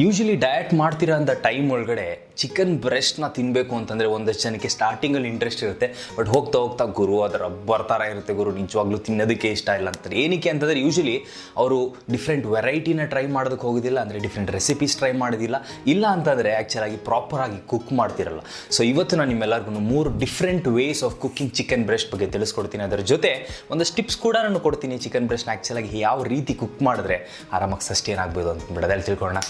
Usually diet ಮಾಡ್ತೀರಾ ಅಂತ time ಒಳಗಡೆ ಚಿಕನ್ ಬ್ರೆಸ್ಟ್ನ ತಿನ್ನಬೇಕು ಅಂತಂದರೆ ಒಂದಷ್ಟು ಜನಕ್ಕೆ ಸ್ಟಾರ್ಟಿಂಗಲ್ಲಿ ಇಂಟ್ರೆಸ್ಟ್ ಇರುತ್ತೆ. ಬಟ್ ಹೋಗ್ತಾ ಹೋಗ್ತಾ ಗುರು ಅದರ ಬರ್ತಾರ ಇರುತ್ತೆ ಗುರು, ನಿಜವಾಗ್ಲೂ ತಿನ್ನೋದಕ್ಕೆ ಇಷ್ಟ ಇಲ್ಲ ಅಂತಾರೆ. ಏನಕ್ಕೆ ಅಂತಂದರೆ ಯೂಶಲಿ ಅವರು ಡಿಫ್ರೆಂಟ್ ವೆರೈಟಿನ ಟ್ರೈ ಮಾಡೋದಕ್ಕೆ ಹೋಗೋದಿಲ್ಲ, ಅಂದರೆ ಡಿಫ್ರೆಂಟ್ ರೆಸಿಪೀಸ್ ಟ್ರೈ ಮಾಡೋದಿಲ್ಲ. ಇಲ್ಲ ಅಂತಂದರೆ ಆ್ಯಕ್ಚುಲಾಗಿ ಪ್ರಾಪರಾಗಿ ಕುಕ್ ಮಾಡ್ತಿರಲ್ಲ. ಸೊ ಇವತ್ತು ನಾನು ನಿಮ್ಮೆಲ್ಲರಿಗೂ ಮೂರು different ways of cooking chicken breast ಬಗ್ಗೆ ತಿಳಿಸ್ಕೊಡ್ತೀನಿ. ಅದರ ಜೊತೆ ಒಂದಷ್ಟು ಟಿಪ್ಸ್ ಕೂಡ ನಾನು ಕೊಡ್ತೀನಿ ಚಿಕನ್ ಬ್ರೆಸ್ಟ್ನ ಆ್ಯಕ್ಚುಲಾಗಿ ಯಾವ ರೀತಿ ಕುಕ್ ಮಾಡಿದ್ರೆ ಆರಾಮಾಗಿ ಸಸ್ಟೇನ್ ಆಗ್ಬೋದು ಅಂತ ಬಿಡೋದಲ್ಲಿ ತಿಳ್ಕೊಳ್ಳೋಣ.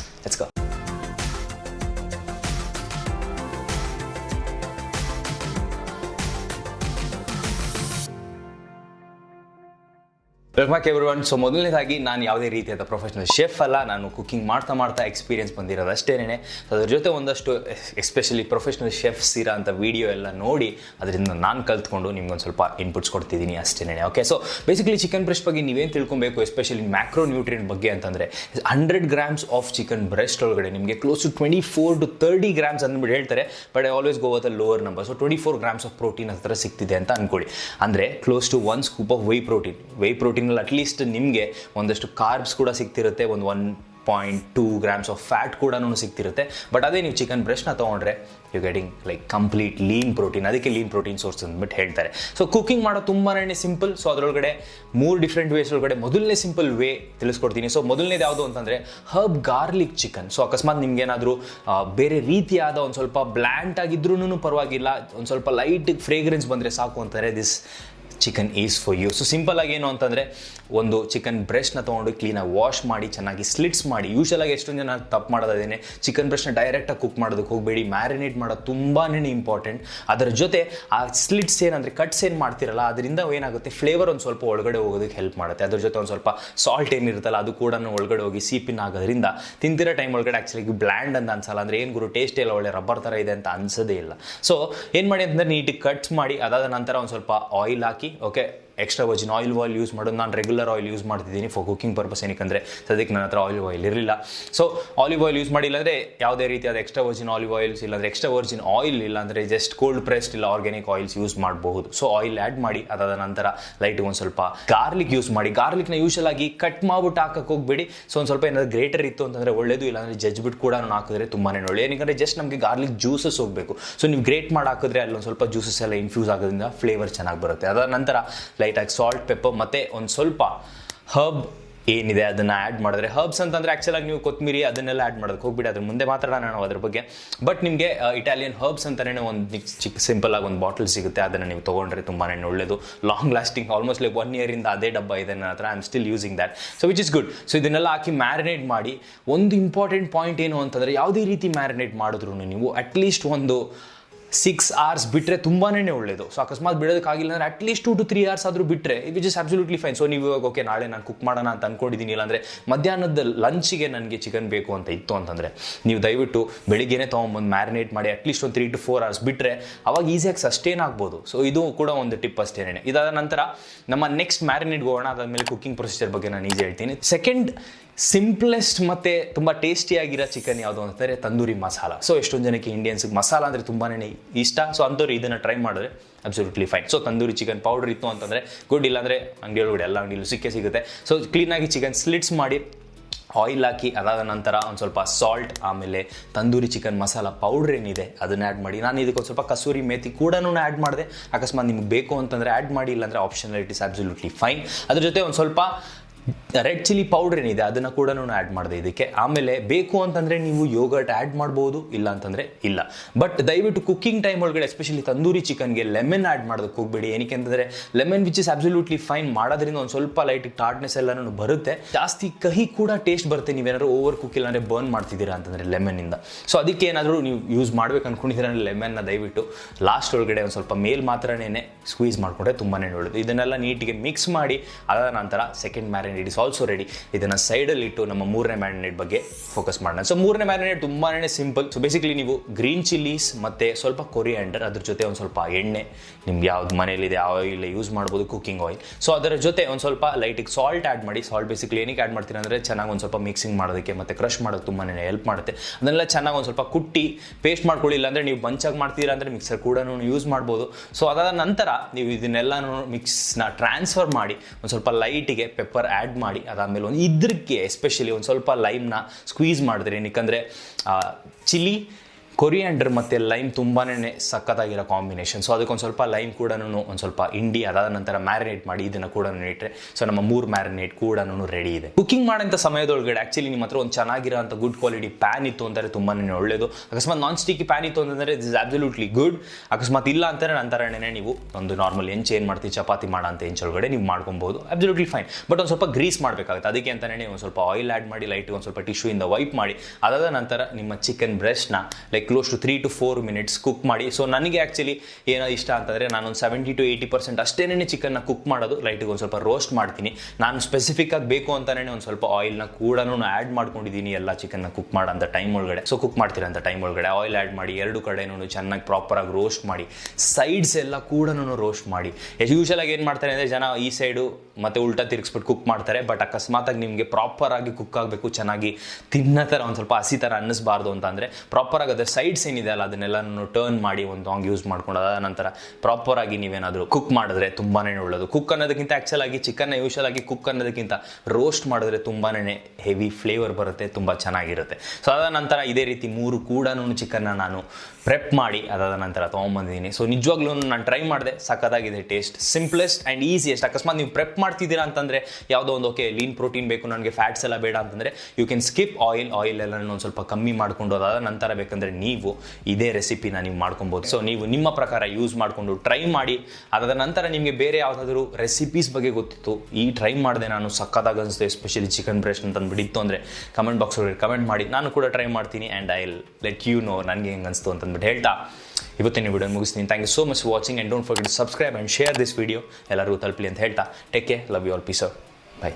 ವೆಲ್ಕಮ್ ಎವ್ರಿ ಒನ್ ಸೊ ಮೊದಲನೇದಾಗಿ ನಾನು ಯಾವುದೇ ರೀತಿಯಾದ ಪ್ರೊಫೆಷನಲ್ ಶೆಫ್ ಅಲ್ಲ, ನಾನು ಕುಕಿಂಗ್ ಮಾಡ್ತಾ ಮಾಡ್ತಾ ಎಕ್ಸ್ಪೀರಿಯನ್ಸ್ ಬಂದಿರೋದು ಅಷ್ಟೇನೆ ಅದ್ರ ಜೊತೆ ಒಂದಷ್ಟು ಎಸ್ಪೆಷಲಿ ಪ್ರೊಫೆಷನಲ್ ಶೆಫ್ಸ್ ಇರೋ ಅಂಥ ವಿಡಿಯೋ ಎಲ್ಲ ನೋಡಿ, ಅದರಿಂದ ನಾನು ಕಲ್ತ್ಕೊಂಡು ನಿಮ್ಗೊಂದು ಸ್ವಲ್ಪ ಇನ್ಪುಟ್ಸ್ ಕೊಡ್ತಿದ್ದೀನಿ ಅಷ್ಟೇನೆ okay so basically chicken breast ಬಗ್ಗೆ ನೀವೇನು ತಿಳ್ಕೊಬೇಕು ಎಸ್ಪೆಷಲಿ ಮ್ಯಾಕ್ರೋ ನ್ಯೂಟ್ರಿಯೆಂಟ್ ಬಗ್ಗೆ ಅಂತಂದರೆ hundred grams of chicken breast ಒಳಗಡೆ ನಿಮಗೆ close to twenty four to thirty grams ಅಂದ್ಬಿಟ್ಟು ಹೇಳ್ತಾರೆ but I always go the lower number so twenty four grams of protein ಹತ್ರ ಸಿಗ್ತಿದೆ ಅಂತ ಅನ್ಕೊಳ್ಳಿ. ಅಂದರೆ close to one scoop of whey protein whey ಪ್ರೋಟೀನಲ್ಲಿ at least ನಿಮಗೆ ಒಂದಷ್ಟು ಕಾರ್ಬ್ಸ್ ಕೂಡ ಸಿಗ್ತಿರುತ್ತೆ, ಒಂದು one point two grams of fat ಕೂಡ ಸಿಗ್ತಿರುತ್ತೆ. ಬಟ್ ಅದೇ ನೀವು ಚಿಕನ್ ಬ್ರೆಸ್ಟ್ನ ತೊಗೊಂಡ್ರೆ you getting like complete lean protein ಅದಕ್ಕೆ ಲೀನ್ ಪ್ರೋಟೀನ್ ಸೋರ್ಸ್ ಅಂದ್ಬಿಟ್ಟು ಹೇಳ್ತಾರೆ. ಸೊ ಕುಕಿಂಗ್ ಮಾಡೋ ತುಂಬಾನೇ ಸಿಂಪಲ್ ಸೊ ಅದರೊಳಗಡೆ ಮೂರು ಡಿಫ್ರೆಂಟ್ ವೇಸ್ ಒಳಗಡೆ ಮೊದಲನೇ ಸಿಂಪಲ್ ವೇ ತಿಳಿಸ್ಕೊಡ್ತೀನಿ. ಸೊ ಮೊದಲನೇದು ಯಾವುದು ಅಂತಂದರೆ ಹರ್ಬ್ ಗಾರ್ಲಿಕ್ ಚಿಕನ್ ಸೊ ಅಕಸ್ಮಾತ್ ನಿಮ್ಗೇನಾದರೂ ಬೇರೆ ರೀತಿಯಾದ ಒಂದು ಸ್ವಲ್ಪ ಬ್ಲ್ಯಾಂಟ್ ಆಗಿದ್ರೂ ಪರವಾಗಿಲ್ಲ. ಒಂದು ಸ್ವಲ್ಪ ಲೈಟ್ ಫ್ರೇಗ್ರೆನ್ಸ್ ಬಂದರೆ ಸಾಕು ಅಂತಾರೆ. This chicken is for you so simple ಆಗಿ ಏನು ಅಂತಂದರೆ, ಒಂದು ಚಿಕನ್ ಬ್ರೆಸ್ಟ್ನ ತೊಗೊಂಡು ಕ್ಲೀನಾಗಿ ವಾಶ್ ಮಾಡಿ, ಚೆನ್ನಾಗಿ ಸ್ಲಿಟ್ಸ್ ಮಾಡಿ ಯೂಶಲಾಗಿ ಎಷ್ಟೊಂದು ಜನ ತಪ್ಪು ಮಾಡೋದೇನೆ ಚಿಕನ್ ಬ್ರೆಸ್ಟ್ನ ಡೈರೆಕ್ಟಾಗಿ ಕುಕ್ ಮಾಡೋದಕ್ಕೆ ಹೋಗಬೇಡಿ. ಮ್ಯಾರಿನೇಟ್ ಮಾಡೋದು ತುಂಬಾ ಇಂಪಾರ್ಟೆಂಟ್ ಅದರ ಜೊತೆ ಆ ಸ್ಲಿಟ್ಸ್ ಏನಂದರೆ ಕಟ್ಸ್ ಏನು ಮಾಡ್ತಿರಲ್ಲ, ಅದರಿಂದ ಏನಾಗುತ್ತೆ ಫ್ಲೇವರ್ ಒಂದು ಸ್ವಲ್ಪ ಒಳಗಡೆ ಹೋಗೋದಕ್ಕೆ ಹೆಲ್ಪ್ ಮಾಡುತ್ತೆ. ಅದ್ರ ಜೊತೆ ಒಂದು ಸ್ವಲ್ಪ ಸಾಲ್ಟ್ ಏನಿರುತ್ತಲ್ಲ ಅದು ಕೂಡ ಒಳಗಡೆ ಹೋಗಿ ಸೀಪಿನ ಆಗೋದ್ರಿಂದ ತಿಂತಿರೋ ಟೈಮ್ ಒಳಗಡೆ ಆ್ಯಕ್ಚುಲಿ ಬ್ಲ್ಯಾಂಡ್ ಅಂತ ಅನ್ಸಲ್ಲ. ಅಂದರೆ ಏನು ಗುರು ಟೇಸ್ಟ್ ಎಲ್ಲ ಒಳ್ಳೆ ರಬ್ಬರ್ ಥರ ಇದೆ ಅಂತ ಅನ್ಸೋದೇ ಇಲ್ಲ. ಸೊ ಏನು ಮಾಡಿ ಅಂತಂದರೆ ನೀಟಿಗೆ ಕಟ್ಸ್ ಮಾಡಿ, ಅದಾದ ನಂತರ ಒಂದು ಸ್ವಲ್ಪ ಆಯಿಲ್ ಹಾಕಿ okay extra virgin oil oil use ಮಾಡೋದು ನಾನು ರೆಗ್ಯುಲರ್ ಆಯಿಲ್ ಯೂಸ್ ಮಾಡ್ತಿದ್ದೀನಿ ಫಾರ್ ಕುಕಿಂಗ್ ಪರ್ಪಸ್ ಏನಕ್ಕೆ ಸದ್ಯಕ್ಕೆ ನನ್ನ ಹತ್ರ ಆಯಿಲ್ ಆಯಿಲ್ ಇರಲಿಲ್ಲ. ಸೊ ಆಲಿವ್ ಆಯಿಲ್ ಯೂಸ್ ಮಾಡಿಲ್ಲ ಅಂದರೆ ಯಾವುದೇ ರೀತಿಯಾದ ಎಕ್ಸ್ಟ್ರಾ ವರ್ಜಿನ್ ಆಲಿವ್ ಆಯಿಲ್ಸ್ ಇಲ್ಲಾಂದರೆ ಎಕ್ಸ್ಟ್ರಾ ವರ್ಜಿನ್ ಆಯಿಲ್ ಇಲ್ಲಾಂದರೆ ಜಸ್ಟ್ ಕೋಲ್ಡ್ ಪ್ರೆಸ್ಡ್ ಇಲ್ಲ ಆರ್ಗ್ಯಾನಿಕ್ ಆಯಿಲ್ಸ್ ಯೂಸ್ ಮಾಡಬಹುದು. ಸೊ ಆಯಿಲ್ ಆ್ಯಡ್ ಮಾಡಿ, ಅದಾದ ನಂತರ ಲೈಟ್ ಒಂದು ಸ್ವಲ್ಪ ಗಾರ್ಲಿಕ್ ಯೂಸ್ ಮಾಡಿ. ಗಾರ್ಲಿಕ್ನ ಯೂಶಲ್ ಆಗಿ ಕಟ್ ಮಾಡ್ಬಿಟ್ಟು ಹಾಕಕ್ಕೆ ಹೋಗ್ಬೇಡಿ. ಸೊ ಒಂದು ಸ್ವಲ್ಪ ಏನಾದರೂ ಗ್ರೇಟರ್ ಇತ್ತು ಅಂತಂದರೆ ಒಳ್ಳೇದು, ಇಲ್ಲಾಂದರೆ ಜಜ್ಬಿಟ್ಟು ಕೂಡ ನಾನು ಹಾಕಿದ್ರೆ ತುಂಬಾ ಒಳ್ಳೆ ಏನಕ್ಕೆ ಜಸ್ಟ್ ನಮಗೆ ಗಾರ್ಲಿಕ್ ಜ್ಯೂಸಸ್ ಹೋಗಬೇಕು. ಸೊ ನೀವು ಗ್ರೇಟ್ ಮಾಡಿ ಹಾಕಿದ್ರೆ ಅಲ್ಲೊಂದು ಸ್ವಲ್ಪ ಜ್ಯೂಸಸ್ ಎಲ್ಲ ಇನ್ಫ್ಯೂಸ್ ಆಗೋದ್ರಿಂದ ಫ್ಲೇವರ್ ಚೆನ್ನಾಗಿ ಬರುತ್ತೆ. ಅದಾದ ನಂತರ ಲೈಟಾಗಿ ಸಾಲ್ಟ್ ಪೆಪ್ಪರ್ ಮತ್ತು ಒಂದು ಸ್ವಲ್ಪ ಹರ್ಬ್ ಏನಿದೆ ಅದನ್ನು ಆ್ಯಡ್ ಮಾಡಿದ್ರೆ ಹರ್ಬ್ಸ್ ಅಂತಂದರೆ ಆ್ಯಕ್ಚುಲಾಗಿ ನೀವು ಕೊತ್ತಂಬರಿ ಅದನ್ನೆಲ್ಲ ಆ್ಯಡ್ ಮಾಡೋದಕ್ಕೆ ಹೋಗ್ಬಿಡಿ. ಅದ್ರ ಮುಂದೆ ಮಾತಾಡೋಣ ನಾವು ಅದ್ರ ಬಗ್ಗೆ. ಬಟ್ ನಿಮಗೆ ಇಟಾಲಿಯನ್ ಹರ್ಬ್ಸ್ ಅಂತಲೇ ಒಂದು ಚಿಕ್ಕ ಸಿಂಪಲ್ ಆಗಿ ಒಂದು ಬಾಟಲ್ ಸಿಗುತ್ತೆ. ಅದನ್ನು ನೀವು ತೊಗೊಂಡ್ರೆ ತುಂಬಾ ಒಳ್ಳೆಯದು long lasting almost like one ಇಯರಿಂದ ಅದೇ ಡಬ್ಬ ಇದೆ ನನ್ನ ಹತ್ರ. I am still using that so which is good so ಇದನ್ನೆಲ್ಲ ಹಾಕಿ ಮ್ಯಾರಿನೇಟ್ ಮಾಡಿ. ಒಂದು ಇಂಪಾರ್ಟೆಂಟ್ ಪಾಯಿಂಟ್ ಏನು ಅಂತಂದರೆ ಯಾವುದೇ ರೀತಿ ಮ್ಯಾರಿನೇಟ್ ಮಾಡಿದ್ರು ನೀವು ಅಟ್ಲೀಸ್ಟ್ ಒಂದು ಸಿಕ್ಸ್ ಅವರ್ಸ್ ಬಿಟ್ಟರೆ ತುಂಬಾ ಒಳ್ಳೇದು. ಸೊ ಅಕಸ್ಮಾತ್ ಬಿಡೋದಕ್ಕಾಗಿಲ್ಲ ಅಂದರೆ at least two two three hours ಆದರೂ ಬಿಟ್ಟರೆ which is absolutely fine so ನೀವು ಇವಾಗ ಓಕೆ ನಾಳೆ ನಾನು ಕುಕ್ ಮಾಡೋಣ ಅಂತ ಅನ್ಕೊಂಡಿದ್ದೀನಿ ಇಲ್ಲಾಂದರೆ ಮಧ್ಯಾಹ್ನದ ಲಂಚಿಗೆ ನನಗೆ ಚಿಕನ್ ಬೇಕು ಅಂತ ಇತ್ತು ಅಂತಂದರೆ, ನೀವು ದಯವಿಟ್ಟು ಬೆಳಿಗ್ಗೆನೇ ತೊಗೊಂಬಂದು ಮ್ಯಾರಿನೇಟ್ ಮಾಡಿ ಅಟ್ಲೀಸ್ಟ್ ಒಂದು ತ್ರೀ ಟು ಫೋರ್ ಅವರ್ಸ್ ಬಿಟ್ಟರೆ ಅವಾಗ ಈಸಿಯಾಗಿ ಸಸ್ಟೇನ್ ಆಗ್ಬೋದು. ಸೊ ಇದು ಕೂಡ ಒಂದು ಟಿಪ್ ಅಷ್ಟೇನೆ ಇದಾದ ನಂತರ, ನಮ್ಮ ನೆಕ್ಸ್ಟ್ ಮ್ಯಾರಿನೇಟ್ಗೆ ಹೋಗೋಣ, ಅದಾದಮೇಲೆ ಕುಕ್ಕಿಂಗ್ ಪ್ರೊಸೀಜರ್ ಬಗ್ಗೆ ನಾನು ಈಸಿ ಹೇಳ್ತೀನಿ. ಸೆಕೆಂಡ್ ಸಿಂಪ್ಲೆಸ್ಟ್ ಮತ್ತು ತುಂಬ ಟೇಸ್ಟಿಯಾಗಿರೋ ಚಿಕನ್ ಯಾವುದು ಅಂತಂದರೆ ತಂದೂರಿ ಮಸಾಲ. ಸೊ ಎಷ್ಟೊಂದು ಜನಕ್ಕೆ ಇಂಡಿಯನ್ಸ್ಗೆ ಮಸಾಲ ಅಂದರೆ ತುಂಬಾ ಇಷ್ಟ. ಸೊ ಅಂಥವ್ರು ಇದನ್ನು ಟ್ರೈ ಮಾಡಿದ್ರೆ absolutely fine so tandoori chicken powder ಇತ್ತು ಅಂತಂದರೆ ಗುಡ್ ಇಲ್ಲಾಂದರೆ ಅಂಗಡಿ ಒಳಗಡೆ ಎಲ್ಲ ಅಂಗಡಿಯಲ್ಲೂ ಸಿಕ್ಕೇ ಸಿಗುತ್ತೆ. ಸೊ ಕ್ಲೀನಾಗಿ ಚಿಕನ್ ಸ್ಲಿಟ್ಸ್ ಮಾಡಿ ಆಯಿಲ್ ಹಾಕಿ, ಅದಾದ ನಂತರ ಒಂದು ಸ್ವಲ್ಪ ಸಾಲ್ಟ್ ಆಮೇಲೆ ತಂದೂರಿ ಚಿಕನ್ ಮಸಾಲ ಪೌಡ್ರ್ ಏನಿದೆ ಅದನ್ನು ಆ್ಯಡ್ ಮಾಡಿ. ನಾನು ಇದಕ್ಕೆ ಒಂದು ಸ್ವಲ್ಪ ಕಸೂರಿ ಮೇಥಿ ಕೂಡ ಆ್ಯಡ್ ಮಾಡಿದೆ. ಅಕಸ್ಮಾತ್ ನಿಮ್ಗೆ ಬೇಕು ಅಂತಂದರೆ ಆ್ಯಡ್ ಮಾಡಿ, ಇಲ್ಲಾಂದರೆ optional it is absolutely fine ಅದ್ರ ಜೊತೆ ಒಂದು ಸ್ವಲ್ಪ ರೆಡ್ ಚಿಲ್ಲಿ ಪೌಡರ್ ಏನಿದೆ, ಅದನ್ನು ಕೂಡ ಆ್ಯಡ್ ಮಾಡಿದೆ ಇದಕ್ಕೆ. ಆಮೇಲೆ ಬೇಕು ಅಂತಂದರೆ ನೀವು ಯೋಗರ್ಟ್ ಆ್ಯಡ್ ಮಾಡ್ಬೋದು, ಇಲ್ಲ ಅಂತಂದರೆ ಇಲ್ಲ. ಬಟ್ ದಯವಿಟ್ಟು ಕುಕ್ಕಿಂಗ್ ಟೈಮ್ ಒಳಗಡೆ ಎಸ್ಪೆಷಲಿ ತಂದೂರಿ ಚಿಕನ್ಗೆ ಲೆಮನ್ ಆ್ಯಡ್ ಮಾಡೋದಕ್ಕೆ ಹೋಗ್ಬೇಡಿ. ಏನಕ್ಕೆ ಅಂತಂದರೆ lemon which is absolutely fine ಮಾಡೋದ್ರಿಂದ ಒಂದು ಸ್ವಲ್ಪ ಲೈಟ್ ಟಾರ್ಡ್ನೆಸ್ ಎಲ್ಲನೂ ಬರುತ್ತೆ. ಜಾಸ್ತಿ ಕಹಿ ಕೂಡ ಟೇಸ್ಟ್ ಬರುತ್ತೆ. ನೀವೇನಾದ್ರು ಓವರ್ ಕುಕ್ ಇಲ್ಲ ಅಂದರೆ ಬರ್ನ್ ಮಾಡ್ತಿದ್ದೀರಾ ಅಂತಂದರೆ ಲೆಮನ್ನಿಂದ ಸೊ ಅದಕ್ಕೆ ಏನಾದರೂ ನೀವು ಯೂಸ್ ಮಾಡ್ಬೇಕು ಅಂದ್ಕೊಂಡಿದ್ದೀರ ಲೆಮನ್ನ ದಯವಿಟ್ಟು ಲಾಸ್ಟ್ ಒಳಗಡೆ ಒಂದು ಸ್ವಲ್ಪ ಮೇಲ್ ಮಾತ್ರನೇ ಸ್ಕ್ವೀಸ್ ಮಾಡಿಕೊಂಡ್ರೆ ತುಂಬಾ ಒಳ್ಳೆಯದು ಇದನ್ನೆಲ್ಲ ನೀಟಿಗೆ ಮಿಕ್ಸ್ ಮಾಡಿ, ಅದಾದ ನಂತರ ಸೆಕೆಂಡ್ ಮ್ಯಾರಿನೇಟ್ ಆಲ್ಸೋ ರೆಡಿ ಇದನ್ನು ಸೈಡಲ್ಲಿ ಇಟ್ಟು ನಮ್ಮ ಮೂರನೇ ಮ್ಯಾರಿನೇಟ್ ಬಗ್ಗೆ ಫೋಕಸ್ ಮಾಡೋಣ. ಸೊ ಮೂರನೇ ಮ್ಯಾರಿನೇಟ್ ತುಂಬಾನೇ ಸಿಂಪಲ್ ಸೊ ಬೇಸಿಕಲಿ ನೀವು ಗ್ರೀನ್ ಚಿಲ್ಲೀಸ್ ಮತ್ತು ಸ್ವಲ್ಪ ಕೊರಿಯಾಂಡರ್ ಅದ್ರ ಜೊತೆ ಒಂದು ಸ್ವಲ್ಪ ಎಣ್ಣೆ, ನಿಮ್ಗೆ ಯಾವ್ದು ಮನೇಲಿದೆ ಆಯಿಲ್ ಯೂಸ್ ಮಾಡ್ಬೋದು ಕುಕಿಂಗ್ ಆಯಿಲ್ ಸೊ ಅದರ ಜೊತೆ ಒಂದು ಸ್ವಲ್ಪ ಲೈಟಿಗೆ ಸಾಲ್ಟ್ ಆ್ಯಡ್ ಮಾಡಿ. ಸಾಲ್ಟ್ ಬೇಸಿಕಲಿ ಏನಕ್ಕೆ ಆ್ಯಡ್ ಮಾಡ್ತೀನಿ ಅಂದರೆ ಚೆನ್ನಾಗಿ ಒಂದು ಸ್ವಲ್ಪ ಮಿಕ್ಸಿಂಗ್ ಮಾಡೋದಕ್ಕೆ ಮತ್ತು ಕ್ರಶ್ ಮಾಡೋಕ್ಕೆ ತುಂಬಾ ಹೆಲ್ಪ್ ಮಾಡುತ್ತೆ. ಅದನ್ನೆಲ್ಲ ಚೆನ್ನಾಗಿ ಒಂದು ಸ್ವಲ್ಪ ಕುಟ್ಟಿ ಪೇಸ್ಟ್ ಮಾಡ್ಕೊಳ್ಳಿ. ಇಲ್ಲಾಂದರೆ ನೀವು ಬಂಚಾಗಿ ಮಾಡ್ತೀರಾ ಅಂದರೆ ಮಿಕ್ಸರ್ ಕೂಡ ಯೂಸ್ ಮಾಡ್ಬೋದು. ಸೊ ಅದಾದ ನಂತರ ನೀವು ಇದನ್ನೆಲ್ಲನೂ ಮಿಕ್ಸ್ನ ಟ್ರಾನ್ಸ್ಫರ್ ಮಾಡಿ ಒಂದು ಸ್ವಲ್ಪ ಲೈಟಿಗೆ ಪೆಪ್ಪರ್ ಆ್ಯಡ್ ಮಾಡಿ. ಮಾಡಿ ಅದಾದಮೇಲೆ ಒಂದು ಇದ್ರಕ್ಕೆ ಎಸ್ಪೆಷಲಿ ಒಂದು ಸ್ವಲ್ಪ ಲೈಮ್ನ ಸ್ಕ್ವೀಸ್ ಮಾಡಿದ್ರೆ ಏನಕ್ಕಂದರೆ ಚಿಲ್ಲಿ ಕೊರಿಯಾಂಡರ್ ಮತ್ತು ಲೈಮ್ ತುಂಬಾ ಸಖತ್ತಾಗಿರೋ ಕಾಂಬಿನೇಷನ್ ಸೊ ಅದಕ್ಕೊಂದು ಸ್ವಲ್ಪ ಲೈಮ್ ಕೂಡ ಒಂದು ಸ್ವಲ್ಪ ಇಂಡಿ ಅದಾದ ನಂತರ ಮ್ಯಾರಿನೇಟ್ ಮಾಡಿ ಇದನ್ನು ಕೂಡ ಇಟ್ಟರೆ ಸೊ ನಮ್ಮ ಮೂರು ಮ್ಯಾರಿನೇಟ್ ಕೂಡ ರೆಡಿ ಇದೆ. ಕುಕಿಂಗ್ ಮಾಡೋಂಥ ಸಮಯದೊಳಗಡೆ ಆ್ಯಕ್ಚುಲಿ ನಿಮ್ಮ ಹತ್ರ ಒಂದು ಚೆನ್ನಾಗಿರೋಂಥ ಗುಡ್ ಕ್ವಾಲಿಟಿ ಪ್ಯಾನ್ ಇತ್ತು ಅಂದರೆ ತುಂಬಾ ಒಳ್ಳೆಯದು ಅಕಸ್ಮಾತ್ ನಾನ್ ಸ್ಟಿಕ್ಕಿ ಪ್ಯಾನ್ ಇತ್ತು ಅಂತಂದರೆ ಇಸ್ ಅಬ್ಸಲ್ಯೂಟ್ಲಿ ಗುಡ್ ಅಕಸ್ಮಾತ್ ಇಲ್ಲ ಅಂತಾರೆ ನಂತರನೇ ನೀವು ಒಂದು ನಾರ್ಮಲ್ ಹೆಂಚು ಏನು ಮಾಡ್ತೀವಿ ಚಪಾತಿ ಮಾಡೋ ಅಂತ ಹೆಂಚೊಳಗಡೆ ನೀವು ಮಾಡ್ಕೊಬೋದು. ಅಬ್ಸಲ್ಯೂಟ್ಲಿ ಫೈನ್ ಬಟ್ ಒಂದು ಸ್ವಲ್ಪ ಗ್ರೀಸ್ ಮಾಡಬೇಕಾಗುತ್ತೆ. ಅದಕ್ಕೆ ಅಂತಲೇ ಒಂದು ಸ್ವಲ್ಪ ಆಯಿಲ್ ಆ್ಯಡ್ ಮಾಡಿ ಲೈಟ್ ಒಂದು ಸ್ವಲ್ಪ ಟಿಶ್ಯೂ ಇಂದ ವೈಪ್ ಮಾಡಿ. ಅದಾದ ನಂತರ ನಿಮ್ಮ chicken ಬ್ರೆಸ್ಟ್ನ like close to three to four minutes cook ಮಾಡಿ. ಸೊ ನನಗೆ ಆ್ಯಕ್ಚುಲಿ ಏನೋ ಇಷ್ಟ ಅಂತಂದರೆ ನಾನೊಂದು ಸೆವೆಂಟಿ ಟು ಏಯ್ಟಿ ಪರ್ಸೆಂಟ್ ಅಷ್ಟೇನೇ ಚಿಕನ್ನ ಕುಕ್ ಮಾಡೋದು. ಲೈಟಿಗೆ ಒಂದು ಸ್ವಲ್ಪ ರೋಸ್ಟ್ ಮಾಡ್ತೀನಿ. ನಾನು ಸ್ಪೆಸಿಫಿಕ್ ಆಗಿ ಬೇಕು ಅಂತಲೇ ಒಂದು ಸ್ವಲ್ಪ ಆಯಿಲ್ನ ಕೂಡ ಆ್ಯಡ್ ಮಾಡ್ಕೊಂಡಿದ್ದೀನಿ ಎಲ್ಲ ಚಿಕನ್ನ ಕುಕ್ ಮಾಡೋಂಥ ಟೈಮ್ ಒಳಗಡೆ. ಸೊ ಕುಕ್ ಮಾಡ್ತೀರಂತ ಟೈಮ್ ಒಳಗಡೆ. ಆಯಿಲ್ ಆ್ಯಡ್ ಮಾಡಿ, ಎರಡು ಕಡೆನೂ ಚೆನ್ನಾಗಿ ಪ್ರಾಪರಾಗಿ ರೋಸ್ಟ್ ಮಾಡಿ. ಸೈಡ್ಸ್ ಎಲ್ಲ ಕೂಡ ರೋಸ್ಟ್ ಮಾಡಿ. ಯೂಶಲ್ ಆಗಿ ಏನು ಮಾಡ್ತಾರೆ ಅಂದರೆ ಜನ ಈ ಸೈಡು ಮತ್ತೆ ಉಲ್ಟಾ ತಿರುಗಿಸ್ಬಿಟ್ಟು ಕುಕ್ ಮಾಡ್ತಾರೆ. ಬಟ್ ಅಕಸ್ಮಾತಾಗಿ ನಿಮಗೆ ಪ್ರಾಪರಾಗಿ ಕುಕ್ ಆಗಬೇಕು, ಚೆನ್ನಾಗಿ ತಿನ್ನೋ ಥರ ಒಂದು ಸ್ವಲ್ಪ ಹಸಿ ಥರ ಅನ್ನಿಸ್ಬಾರ್ದು ಅಂತ ಅಂದರೆ ಪ್ರಾಪರಾಗಿ ಅದರ ಸೈಡ್ಸ್ ಏನಿದೆ ಅಲ್ಲ, ಅದನ್ನೆಲ್ಲನೂ ಟರ್ನ್ ಮಾಡಿ ಒಂದು ಹಂಗೆ ಯೂಸ್ ಮಾಡ್ಕೊಂಡು ಅದಾದ ನಂತರ ಪ್ರಾಪರಾಗಿ ನೀವೇನಾದರೂ ಕುಕ್ ಮಾಡಿದ್ರೆ ತುಂಬಾನೇ ಒಳ್ಳೆಯದು ಕುಕ್ ಅನ್ನೋದಕ್ಕಿಂತ ಆ್ಯಕ್ಚುಲ್ ಆಗಿ ಚಿಕನ್ನ ಯೂಶಲ್ ಆಗಿ ಕುಕ್ ಅನ್ನೋದಕ್ಕಿಂತ ರೋಸ್ಟ್ ಮಾಡಿದ್ರೆ ತುಂಬಾ ಹೆವಿ ಫ್ಲೇವರ್ ಬರುತ್ತೆ, ತುಂಬ ಚೆನ್ನಾಗಿರುತ್ತೆ. ಸೊ ಅದಾದ ನಂತರ ಇದೇ ರೀತಿ ಮೂರು ಕೂಡ ಚಿಕನ್ನ ನಾನು ಪ್ರೆಪ್ ಮಾಡಿ ಅದಾದ ನಂತರ ತೊಗೊಂಬಂದಿದ್ದೀನಿ. ಸೊ ನಿಜವಾಗ್ಲೂ ನಾನು ಟ್ರೈ ಮಾಡಿದೆ, ಸಖತ್ತಾಗಿದೆ ಟೇಸ್ಟ್ ಸಿಂಪ್ಲೆಸ್ಟ್ ಆ್ಯಂಡ್ ಈಸಿಯೆಸ್ಟ್ ಅಕಸ್ಮಾತ್ ನೀವು ಪ್ರೆಪ್ ಮಾಡ್ತಿದ್ದೀರಾ ಅಂತಂದರೆ ಯಾವುದೋ ಒಂದು ಓಕೆ ಲೀನ್ ಪ್ರೋಟೀನ್ ಬೇಕು, ನನಗೆ ಫ್ಯಾಟ್ಸ್ ಎಲ್ಲ ಬೇಡ ಅಂತಂದರೆ you can skip oil oil ಎಲ್ಲ ಒಂದು ಸ್ವಲ್ಪ ಕಮ್ಮಿ ಮಾಡ್ಕೊಂಡು ಅದಾದ ನಂತರ ಬೇಕಂದರೆ ನೀವು ಇದೇ ರೆಸಿಪಿನ ನೀವು ಮಾಡ್ಕೊಬೋದು. ಸೊ ನೀವು ನಿಮ್ಮ ಪ್ರಕಾರ ಯೂಸ್ ಮಾಡಿಕೊಂಡು ಟ್ರೈ ಮಾಡಿ, ಅದಾದ ನಂತರ ನಿಮಗೆ ಬೇರೆ ಯಾವುದಾದ್ರೂ ರೆಸಿಪೀಸ್ ಬಗ್ಗೆ ಗೊತ್ತಿತ್ತು, ಈ ಟ್ರೈ ಮಾಡಿದೆ ನಾನು ಸಕ್ಕತ್ತಾಗಿ ಅನಿಸ್ತು ಎಸ್ಪೆಷಲಿ ಚಿಕನ್ ಬ್ರೆಸ್ಟ್ ಅಂತ ಅಂದ್ಬಿಟ್ಟಿತ್ತು ಅಂದರೆ ಕಮೆಂಟ್ ಬಾಕ್ಸ್ ಒಳಗೆ ಕಮೆಂಟ್ ಮಾಡಿ, ನಾನು ಕೂಡ ಟ್ರೈ ಮಾಡ್ತೀನಿ and I let you know ನನಗೆ ಹೆಂಗೆ ಅನಿಸ್ತು ಅಂತಂದ್ಬಿಟ್ಟು ಹೇಳ್ತಾ. ಇವತ್ತಿನ ವಿಡಿಯೋ ಮುಗಿಸ್ತೀನಿ. Thank you so much watching and don't forget subscribe and share this video ಎಲ್ಲರಿಗೂ ತಲುಪಲಿ ಅಂತ ಹೇಳ್ತಾ. Take care love you all peace bye